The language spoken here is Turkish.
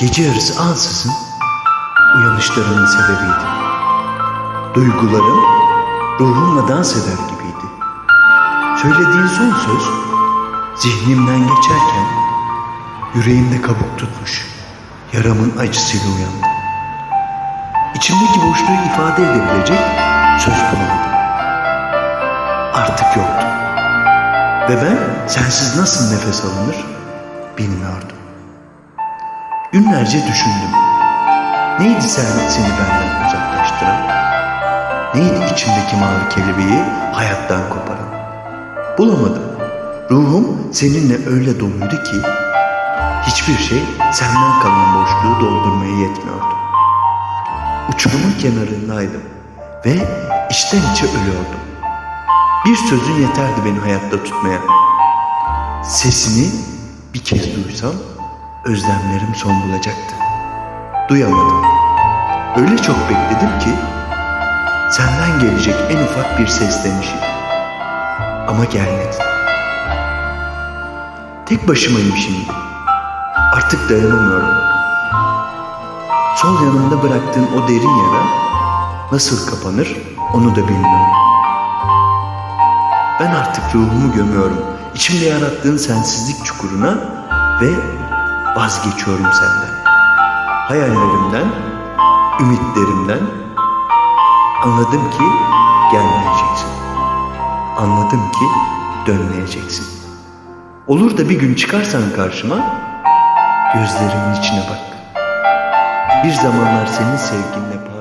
Gece yarısı ansızın uyanışlarımın sebebiydi. Duygularım ruhumla dans eder gibiydi. Söylediğin son söz zihnimden geçerken yüreğimde kabuk tutmuş yaramın acısıyla uyandım. İçimdeki boşluğu ifade edebilecek söz bulamadım. Artık yoktu. Ve ben sensiz nasıl nefes alınır bilmiyordum. Günlerce düşündüm. Neydi sen, seni benden uzaklaştıran? Neydi içimdeki mavi kelebeği hayattan koparan? Bulamadım. Ruhum seninle öyle doluydu ki hiçbir şey senden kalan boşluğu doldurmaya yetmiyordu. Uçurumun kenarındaydım ve içten içe ölüyordum. Bir sözün yeterdi beni hayatta tutmaya. Sesini bir kez duysam özlemlerim son bulacaktı. Duyamadım. Öyle çok bekledim ki senden gelecek en ufak bir seslenişi. Ama gelmedi. Tek başımayım şimdi. Artık dayanamıyorum. Sol yanımda bıraktığın o derin yara nasıl kapanır onu da bilmiyorum. Ben artık ruhumu gömüyorum. İçimde yarattığın sensizlik çukuruna ve vazgeçiyorum senden. Hayallerimden, ümitlerimden anladım ki gelmeyeceksin. Anladım ki dönmeyeceksin. Olur da bir gün çıkarsan karşıma gözlerimin içine bak. Bir zamanlar senin sevginle